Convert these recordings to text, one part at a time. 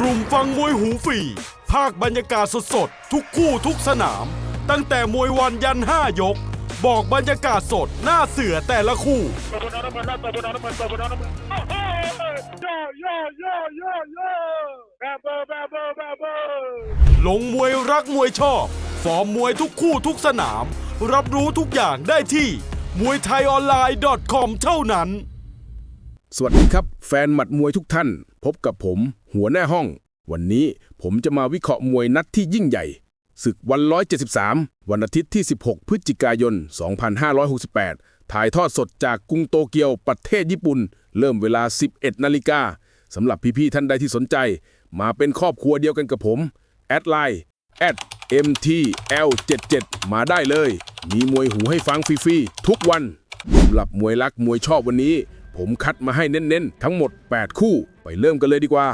กลุ่มฟังมวยหูฟรีภาคบรรยากาศสดๆ ทุกคู่ทุกสนาม ตั้งแต่มวยวันยัน5ยก บอกบรรยากาศสดหน้าเสือแต่ละคู่ ลงมวยรักมวยชอบ ฟอร์มมวยทุกคู่ทุกสนาม รับรู้ทุกอย่างได้ที่มวยไทยออนไลน์ .com เท่านั้น สวัสดีครับ แฟนหมัดมวยทุกท่าน พบกับผม หัวหน้าห้อง วันนี้ผมจะมาวิเคราะห์มวยนัดที่ยิ่งใหญ่ ศึกวัน 173 วันอาทิตย์ที่ 16 พฤศจิกายน 2568 ถ่ายทอดสดจากกรุงโตเกียวประเทศญี่ปุ่น เริ่มเวลา 11 นาฬิกาสำหรับพี่ๆท่านใดที่สนใจ มาเป็นครอบครัวเดียวกันกับผม แอดไลน์แอด MTL77 มาได้เลย มีมวยหูให้ฟังฟรีๆทุกวันสำหรับมวยรักมวยชอบวันนี้ ผมคัดมาให้เน้นๆ ทั้งหมด 8 คู่ ไปเริ่มกันเลยดีกว่า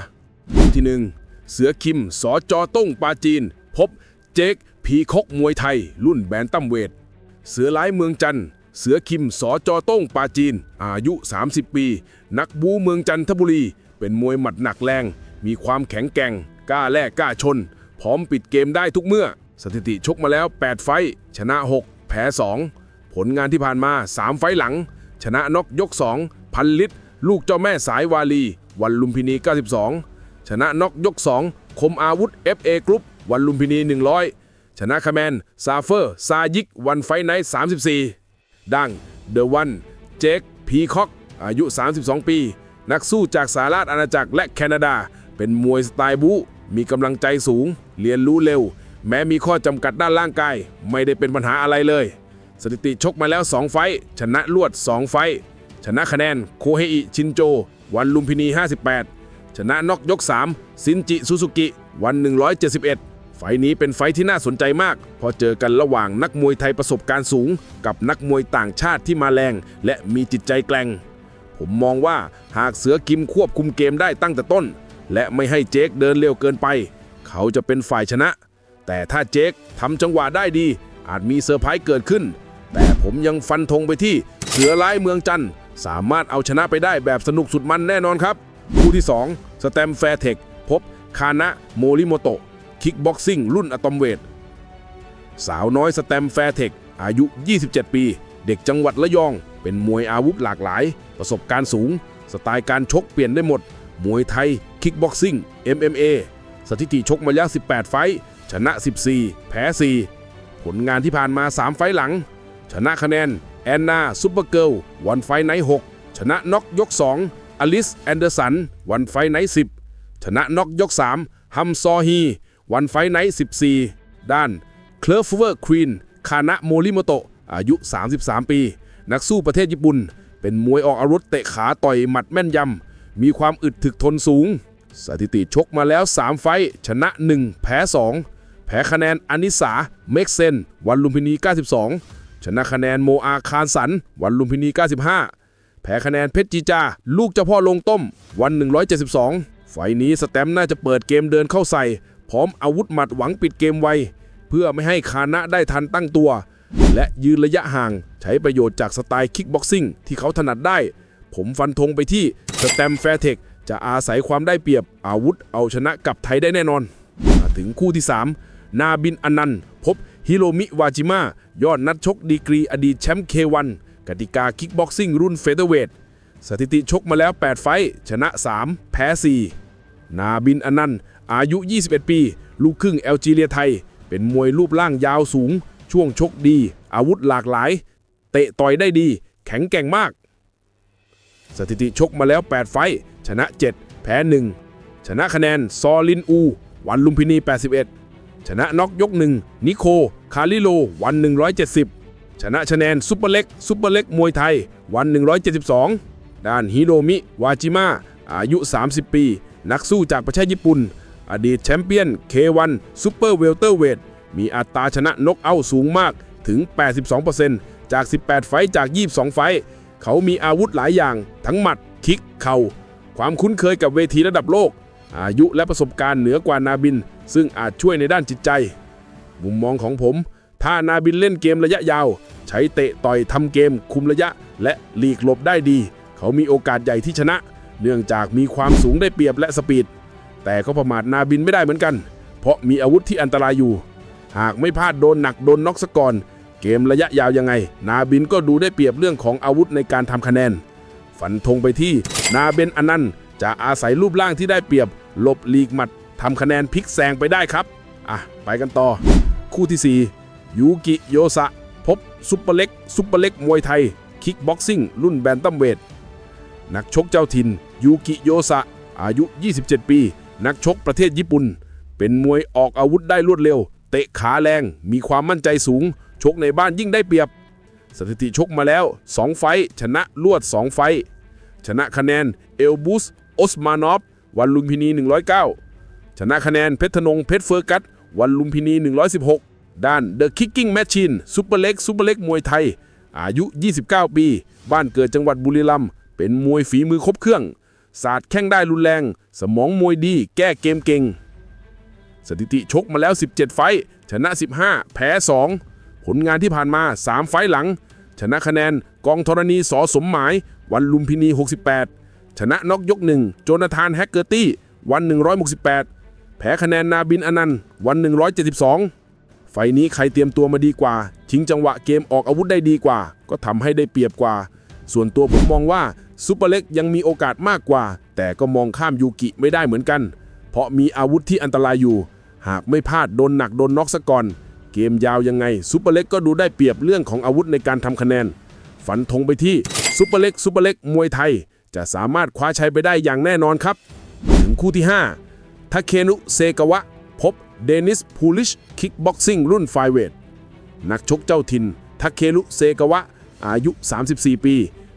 คู่ที่ 1 เสือคิมสอจอต้งปาจีน พบเจคพีคกมวยไทย รุ่นแบนตัมเวท เสือร้ายเมืองจันทร์เสือคิมสอจอต้งปาจีน อายุ 30 ปี นักบูเมืองจันทบุรี เป็นมวยหมัดหนักแรง มีความแข็งแกร่ง กล้าแลกกล้าชน พร้อมปิดเกมได้ทุกเมื่อ สถิติชกมาแล้ว 8 ไฟ ชนะ 6 แพ้ 2 ผลงานที่ผ่านมา 3 ไฟหลัง ชนะน็อกยก 2 พันลิตร ลูกเจ้าแม่สายวาลี วันลุมพินี 92 ชนะน็อกยก 2 คมอาวุธ FA กรุ๊ปวันลุมพินี 100 ชนะคะแมนซาเฟอร์ ซายิก วันไฟไนท์34 ดังเดอะวันเจคพีคอกอายุ 32 ปี นักสู้จากสหราชอาณาจักรและแคนาดา เป็นมวยสไตล์บู๊มีกำลังใจสูง เรียนรู้เร็ว แม้มีข้อจำกัดด้านร่างกาย ไม่ได้เป็นปัญหาอะไรเลย สถิติชกมาแล้ว 2 ไฟชนะรวด 2 ไฟ ชนะคะแนนโคเฮอิชินโจ วันลุมพินี 58 ชนะน็อกยก 3 ซินจิซูซูกิ วัน 171 ไฟท์นี้เป็นไฟท์ที่น่าสนใจมาก พอเจอกันระหว่างนักมวยไทยประสบการณ์สูง กับนักมวยต่างชาติที่มาแรง และมีจิตใจแกร่ง ผมมองว่าหากเสือกิมควบคุมเกมได้ตั้งแต่ต้น และไม่ให้เจคเดินเร็วเกินไป เขาจะเป็นฝ่ายชนะ แต่ถ้าเจคทำจังหวะได้ดี อาจมีเซอร์ไพรส์เกิดขึ้น แต่ผมยังฟันธงไปที่เสือร้ายเมืองจันทร์ สามารถเอาชนะไปได้แบบสนุกสุดมันแน่นอนครับ คู่ที่ 2 สแตมแฟร์เทคพบคานะโมริโมโตะคิกบ็อกซิ่งรุ่นอะตอมเวท สาวน้อยสแตมแฟร์เทคอายุ 27 ปี เด็กจังหวัดระยอง เป็นมวยอาวุธหลากหลาย ประสบการณ์สูง สไตล์การชกเปลี่ยนได้หมด มวยไทย คิกบ็อกซิ่ง MMA สถิติชกมาแล้ว 18 ไฟท์ชนะ 14 แพ้ 4 ผลงานที่ผ่านมา 3 ไฟท์หลัง ชนะคะแนน แอนนาซูเปอร์เกิลวันไฟไนท์6ชนะน็อกยก 2 อลิสแอนเดอร์สัน วันไฟไนท์10 ชนะน็อกยก 3 ฮัมซอฮี วันไฟไนท์14 ด้านเคลฟเวอร์ควีนคานะโมริโมโตะอายุ 33 ปี นักสู้ประเทศญี่ปุ่น เป็นมวยออกอาวุธเตะขาต่อยหมัดแม่นยำ มีความอึดถึกทนสูง สถิติชกมาแล้ว 3 ไฟชนะ 1 แพ้ 2 แพ้คะแนนอานิสา เม็กเซน วันลุมพินี 92 ชนะคะแนนโมอาคารสัน วันลุมพินี 95 แพ้คะแนนเพชรจีจา ลูกเจ้าพ่อลงต้ม วัน 172 ไฟล์นี้สแตมน่าจะเปิดเกมเดินเข้าใส่ พร้อมอาวุธหมัดหวังปิดเกมไว เพื่อไม่ให้คานะได้ทันตั้งตัว และยืนระยะห่างใช้ประโยชน์จากสไตล์คิกบ็อกซิ่งที่เขาถนัดได้ ผมฟันธงไปที่สแตมแฟร์เทคจะอาศัยความได้เปรียบอาวุธเอาชนะกับไทยได้แน่นอน มาถึงคู่ที่ 3 นาบินอนันต์พบ ฮิโรมิวาจิมะยอดนักชกดีกรีอดีตแชมป์เควันกติกาคิกบ็อกซิ่งรุ่นเฟเธอร์เวทสถิติชกมาแล้ว 8 ไฟชนะ 3 แพ้ 4 นาบินอนันต์ อายุ 21 ปี ลูกครึ่งแอลจีเรียไทย เป็นมวยรูปร่างยาวสูง ช่วงชกดี อาวุธหลากหลาย เตะต่อยได้ดี แข็งแกร่งมาก สถิติชกมาแล้ว 8 ไฟชนะ 7 แพ้ 1 ชนะคะแนน ซอลินอู วันลุมพินี 81 ชนะน็อกยก1นิโค คาริโล วัน 170 ชนะคะแนนซุปเปอร์เล็กซุปเปอร์เล็กมวยไทย วัน 172 ด้านฮิโรมิ วาจิมะอายุ 30 ปี นักสู้จากประเทศญี่ปุ่น อดีตแชมเปี้ยน K1 ซูเปอร์เวลเตอร์เวทมีอัตราชนะนกเอาสูงมากถึง 82%จาก 18 ไฟต์จาก 22 ไฟ เขามีอาวุธหลายอย่าง ทั้งหมัด คิก เข่า ความคุ้นเคยกับเวทีระดับโลก อายุและประสบการณ์เหนือกว่านาบิน ซึ่งอาจช่วยในด้านจิตใจ มุมมองของผม ถ้านาบินเล่นเกมระยะยาว ใช้เตะต่อยทำเกม คุมระยะ และหลีกหลบได้ดี เขามีโอกาสใหญ่ที่ชนะ เนื่องจากมีความสูงได้เปรียบและสปีด แต่ก็ประมาทนาบินไม่ได้เหมือนกัน เพราะมีอาวุธที่อันตรายอยู่ หากไม่พลาดโดนหนักโดนน็อกซะก่อนเกมระยะยาวยังไง นาบินก็ดูได้เปรียบเรื่องของอาวุธในการทำคะแนน ฝันธงไปที่นาเบนอนันต์จะอาศัยรูปร่างที่ได้เปรียบหลบลีกหมัด ทำคะแนนพลิกแซงไปได้ครับ อะ ไปกันต่อ คู่ที่ 4 ยูกิโยสะ พบซุปเปอร์เล็กซุปเปอร์เล็กมวยไทย คิกบ็อกซิ่ง รุ่นแบนตัมเวท นักชกเจ้าถิ่น ยูกิโยสะ อายุ 27 ปี นักชกประเทศญี่ปุ่น เป็นมวยออกอาวุธได้รวดเร็ว เตะขาแรง มีความมั่นใจสูง ชกในบ้านยิ่งได้เปรียบ สถิติชกมาแล้ว 2 ไฟชนะรวด 2 ไฟชนะคะแนนเอลบุสออสมานอฟวันลุมพินี 109 ชนะคะแนนเพชรธนงเพชรเฟอร์กัสวันลุมพินี 116 ด้าน The Kicking Machine ซุปเปอร์เล็กซุปเปอร์เล็กมวยไทย อายุ 29 ปี บ้านเกิดจังหวัดบุรีรัมย์เป็นมวยฝีมือครบเครื่อง ศาสตร์แข้งได้รุนแรง สมองมวยดี แก้เกมเก่ง สถิติชกมาแล้ว 17 ไฟชนะ 15 แพ้ 2 ผลงานที่ผ่านมา 3 ไฟหลัง ชนะคะแนนกองธรณีสอสมหมาย วันลุมพินี 68 ชนะน็อกยกหนึ่งโจนาธานแฮกเกอร์ตี้วัน 168 แพ้คะแนนนาบินอนันต์วัน 172 ไฟนี้ใครเตรียมตัวมาดีกว่า ชิงจังหวะเกมออกอาวุธได้ดีกว่า ก็ทำให้ได้เปรียบกว่า ส่วนตัวผมมองว่าซูเปอร์เล็กยังมีโอกาสมากกว่า แต่ก็มองข้ามยูกิไม่ได้เหมือนกัน เพราะมีอาวุธที่อันตรายอยู่ หากไม่พลาดโดนหนักโดนน็อกซะก่อน เกมยาวยังไงซูเปอร์เล็กก็ดูได้เปรียบเรื่องของอาวุธในการทำคะแนน ฝันธงไปที่ซูเปอร์เล็กซูเปอร์เล็กมวยไทย จะสามารถคว้าชัยไปได้อย่างแน่นอนครับ ถึงคู่ที่ 5 ทาเคนุเซกาวะ พบเดนิสพูลิชคิกบ็อกซิ่งรุ่นไฟเวทนักชกเจ้าถิ่นทาเครุเซกาวะ อายุ 34 ปี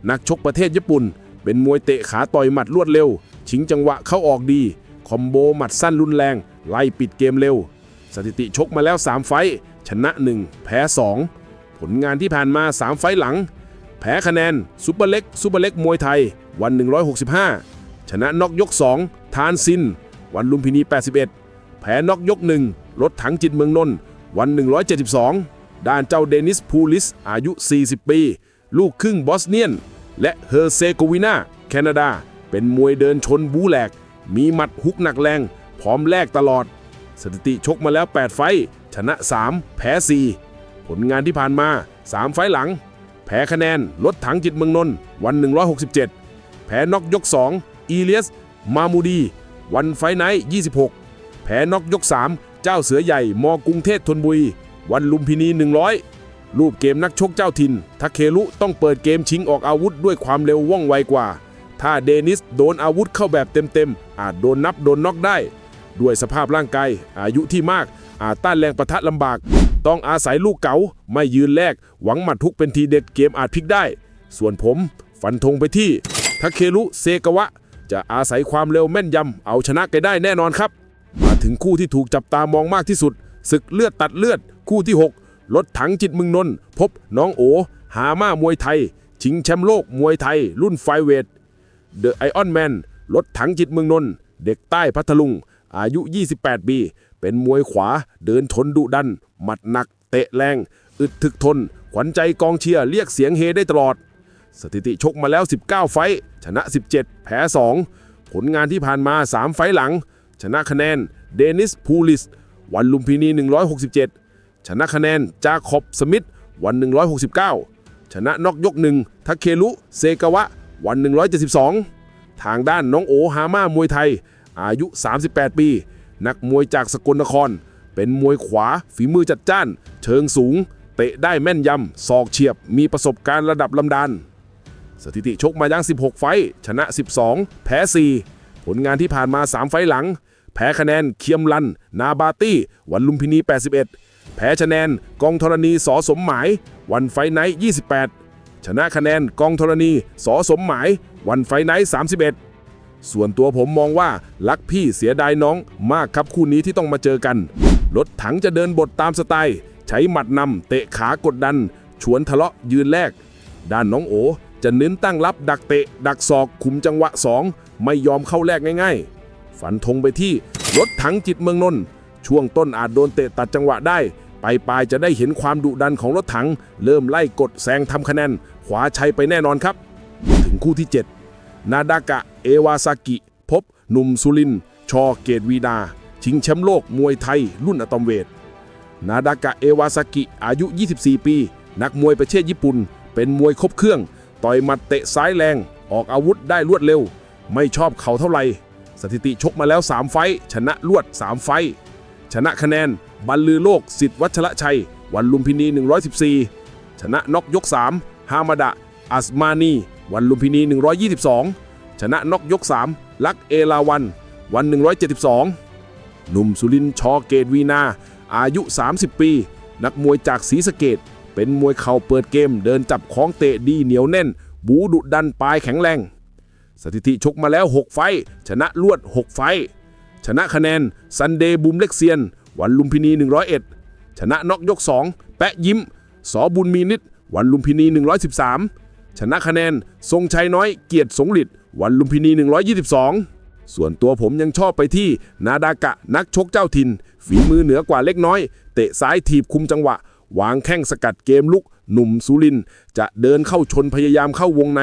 นักชกประเทศญี่ปุ่น เป็นมวยเตะขาต่อยหมัดรวดเร็ว ชิงจังหวะเข้าออกดี คอมโบหมัดสั้นรุนแรง ไล่ปิดเกมเร็ว สถิติชกมาแล้ว 3 ไฟชนะ 1 แพ้ 2 ผลงานที่ผ่านมา 3 ไฟหลัง แพ้คะแนนซุปเปอร์เล็กซุปเปอร์เล็กมวยไทยวัน 165 ชนะน็อกยก 2 ทานซิน วันลุมพินี 81 แพ้น็อกยก1รถถังจิตเมืองนนท์วัน 172 ด้านเจ้าเดนิสพูลิส อายุ 40 ปี ลูกครึ่งบอสเนียน และเฮอร์เซโกวีนาแคนาดา เป็นมวยเดินชนบูแหลก มีหมัดฮุกหนักแรง พร้อมแลกตลอด สถิติชกมาแล้ว 8 ไฟชนะ 3 แพ้ 4 ผลงานที่ผ่านมา 3 ไฟหลัง แพ้คะแนนรถถังจิตเมืองนนท์วัน 167 แพ้น็อกยก 2 อีเลียส มามูดี วันไฟไนท์26 แพ้น็อกยก 3 เจ้าเสือใหญ่มอกรุงเทพธนบุรี วันลุมพินี 100 รูปเกมนักชกเจ้าถิ่นทาเคลุต้องเปิดเกมชิงออกอาวุธด้วยความเร็วว่องไวกว่า ถ้าเดนิสโดนอาวุธเข้าแบบเต็มๆ อาจโดนนับโดนน็อกได้ ด้วยสภาพร่างกายอายุที่มาก อาจต้านแรงประทะลำบาก ต้องอาศัยลูกเก๋าไม่ยืนแลกหวังหมัดทุกเป็นทีเด็ดเกมอาจพลิกได้ ส่วนผม ฟันธงไปที่ทาเคลุเซกวะ จะอาศัยความเร็วแม่นยำเอาชนะแกได้แน่นอนครับ มาถึงคู่ที่ถูกจับตามองมากที่สุดศึกเลือดตัดเลือด คู่ที่ 6 รถถังจิตมึงนนพบน้องโอ หาม่ามวยไทย ชิงแชมป์โลกมวยไทย รุ่นไฟเวทเดอะไอออนแมนรถถังจิตมืองนนเด็กใต้พัทลุง อายุ 28 ปี เป็นมวยขวาเดินชนดุดัน หมัดหนัก เตะแรง อึดถึกทน ขวัญใจกองเชียร์เรียกเสียงเฮได้ตลอด สถิติชกมาแล้ว 19 ไฟชนะ 17 แพ้ 2 ผลงานที่ผ่านมา 3 ไฟหลัง ชนะคะแนนเดนิสพูลิส วันลุมพินี 167 ชนะคะแนนจาคอบสมิธวัน 169 ชนะนอกยกหนึ่งทาเคลุเซกาวะ วัน 172 ทางด้านน้องโอฮาม่ามวยไทย อายุ 38 ปี นักมวยจากสกลนคร เป็นมวยขวาฝีมือจัดจ้าน เชิงสูงเตะได้แม่นยำ ศอกเฉียบ มีประสบการณ์ระดับลำดาน สถิติชกมายัง 16 ไฟท์ชนะ 12 แพ้ 4 ผลงานที่ผ่านมา 3 ไฟท์หลัง แพ้คะแนนเคียมลัน นาบาตี้ วันลุมพินี 81 แพ้คะแนนกองธรณีสอสมหมาย วันไฟไนท์28 ชนะคะแนนกองธรณีสอสมหมาย วันไฟไนท์31 ส่วนตัวผมมองว่ารักพี่เสียดายน้องมากครับคู่นี้ที่ต้องมาเจอกันรถถังจะเดินบทตามสไตล์ ใช้หมัดนำเตะขากดดัน ชวนทะเลาะยืนแรกด้านน้องโอ จะเน้นตั้งรับดักเตะ ดักศอกคุมจังหวะ 2 ไม่ยอมเข้าแรกง่ายๆ ฝันธงไปที่รถถังจิตเมืองนนท์ช่วงต้นอาจโดนเตะตัดจังหวะได้ ไปปลายจะได้เห็นความดุดันของรถถัง เริ่มไล่กดแซงทำคะแนนขวาชัยไปแน่นอนครับ ถึงคู่ที่ 7 นาดากะ เอวาซากิ พบหนุ่มสุริน ชอเกตวีนาชิงแชมป์โลกมวยไทย รุ่นอะตอมเวท นาดากะ เอวาซากิ อายุ 24 ปี นักมวยประเทศญี่ปุ่น เป็นมวยครบเครื่อง ต่อยหมัดเตะซ้ายแรง ออกอาวุธได้รวดเร็ว ไม่ชอบเขาเท่าไหร่ สถิติชกมาแล้ว 3 ไฟชนะรวด 3 ไฟชนะคะแนนบรรลือโลกสิทธิ์วัชระชัย วันลุมพินี 114 ชนะน็อกยก 3 ฮามาดะอัสมานี วันลุมพินี 122 ชนะน็อกยก 3 ลักเอลาวัน วัน 172 หนุ่มสุรินทร์ชอเกตวีนา อายุ 30 ปี นักมวยจากศรีสะเกด เป็นมวยเข่าเปิดเกม เดินจับของเตะดีเหนียวแน่น บูดุดันปลายแข็งแรง สถิติชกมาแล้ว 6 ไฟ ชนะรวด 6 ไฟ ชนะคะแนนซันเดย์บุมเล็กเซียน วันลุมพินี 101 ชนะน็อกยก 2 แปะยิ้ม สอบุญมีนิด วันลุมพินี 113 ชนะคะแนนทรงชัยน้อยเกียรติสงฤทธิ์วันลุมพินี 122ส่วนตัวผมยังชอบไปที่นาดากะนักชกเจ้าถิ่น ฝีมือเหนือกว่าเล็กน้อย เตะซ้ายถีบคุมจังหวะ วางแข้งสกัดเกมลุก หนุ่มสุรินจะเดินเข้าชนพยายามเข้าวงใน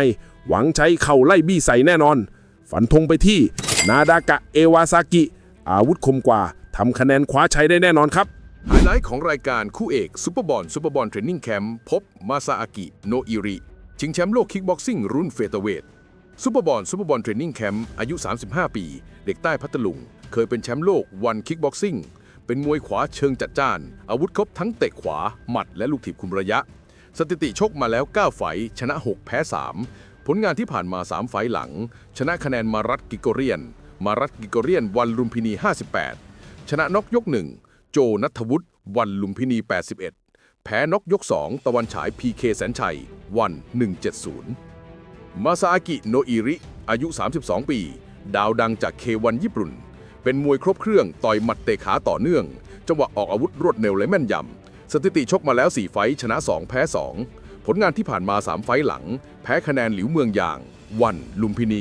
หวังใช้เข่าไล่บี้ใส่แน่นอน ฝันธงไปที่ นาดากะเอวาซากิ อาวุธคมกว่าทำคะแนนคว้าใชัยได้แน่นอนครับไฮไลท์ของรายการคู่เอกซูเปอร์บอลซูเปอร์บอลเทรนนิ่งแคมป์พบมาซาอากิโนอิริชิงแชมป์โลกคิกบ็อกซิ่งรุ่นเฟเธอร์เวทซูเปอร์บอลซูเปอร์บอลเทรนนิ่งแคมป์อายุ 35 ปี เด็กใต้พัทลุง เคยเป็นแชมป์โลกวันคิกบ็อกซิ่ง เป็นมวยขวาเชิงจัดจ้าน อาวุธครบทั้งเตะขวา หมัดและลูกถีบคุมระยะ สถิติชกมาแล้ว 9 ไฟ ชนะ 6 แพ้ 3 ผลงานที่ผ่านมา 3 ไฟหลัง ชนะคะแนนมารัตกิโกเรียน มารัตกิโกเรียน วันลุมพินี 58 ชนะนกยก 1 โจนัทวุฒิวันลุมพินี 81 แพ้นกยก 2 ตะวันฉาย PK แสนชัย วัน 170 มาซาอากิโนอิริ อายุ 32 ปี ดาวดังจากเควันญี่ปุ่น เป็นมวยครบเครื่องต่อยหมัดเตะขาต่อเนื่อง จังหวะออกอาวุธรวดเร็วและแม่นยำ สถิติชกมาแล้ว 4 ไฟชนะ 2 แพ้ 2 ผลงานที่ผ่านมา 3 ไฟหลัง แพ้คะแนนหลิวเมืองยาง วัน ลุมพินี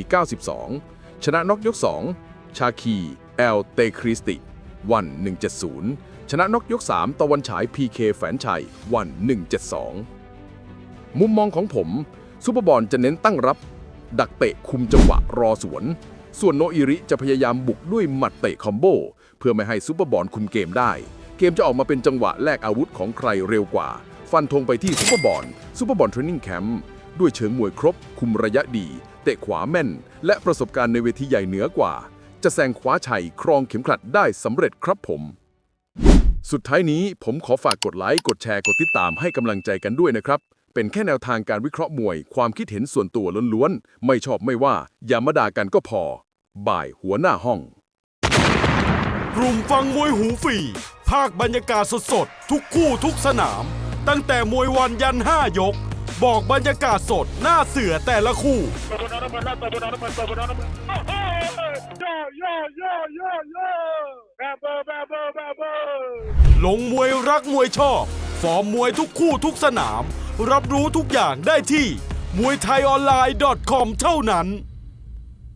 92 ชนะน็อกยก 2 ชาคี แอลเตคริสติ วัน 170 ชนะน็อกยก 3 ตะวันฉาย PK แฝนชัย วัน 172 มุมมองของผมซูเปอร์บอลจะเน้นตั้งรับ ดักเตะคุมจังหวะรอสวน ส่วนโนอิริจะพยายามบุกด้วยหมัดเตะคอมโบ เพื่อไม่ให้ซูเปอร์บอลคุมเกมได้ เกมจะออกมาเป็นจังหวะแลกอาวุธของใครเร็วกว่า ฟันธงไปที่ซูเปอร์บอลซูเปอร์บอลเทรนนิ่งแคมป์ด้วยเชิงมวยครบ คุมระยะดี เตะขวาแม่น และประสบการณ์ในเวทีใหญ่เหนือกว่า จะแซงคว้าชัยครองเข็มขัดได้สำเร็จครับผม สุดท้ายนี้ผมขอฝากกดไลค์กดแชร์กดติดตามให้กำลังใจกันด้วยนะครับเป็นแค่แนวทางการวิเคราะห์มวย ความคิดเห็นส่วนตัวล้วนๆ ไม่ชอบไม่ว่า อย่ามาด่ากันก็พอ บ่ายหัวหน้าห้อง กลุ่มฟังมวยหูฟีภาคบรรยากาศสดๆ ทุกคู่ทุกสนาม ตั้งแต่มวยวันยัน5ยก บอกบรรยากาศสดหน้าเสือแต่ละคู่ ลงมวยรักมวยชอบ ฟอร์มมวยทุกคู่ทุกสนาม รับรู้ทุกอย่างได้ที่มวยไทยออนไลน์ .com เท่านั้น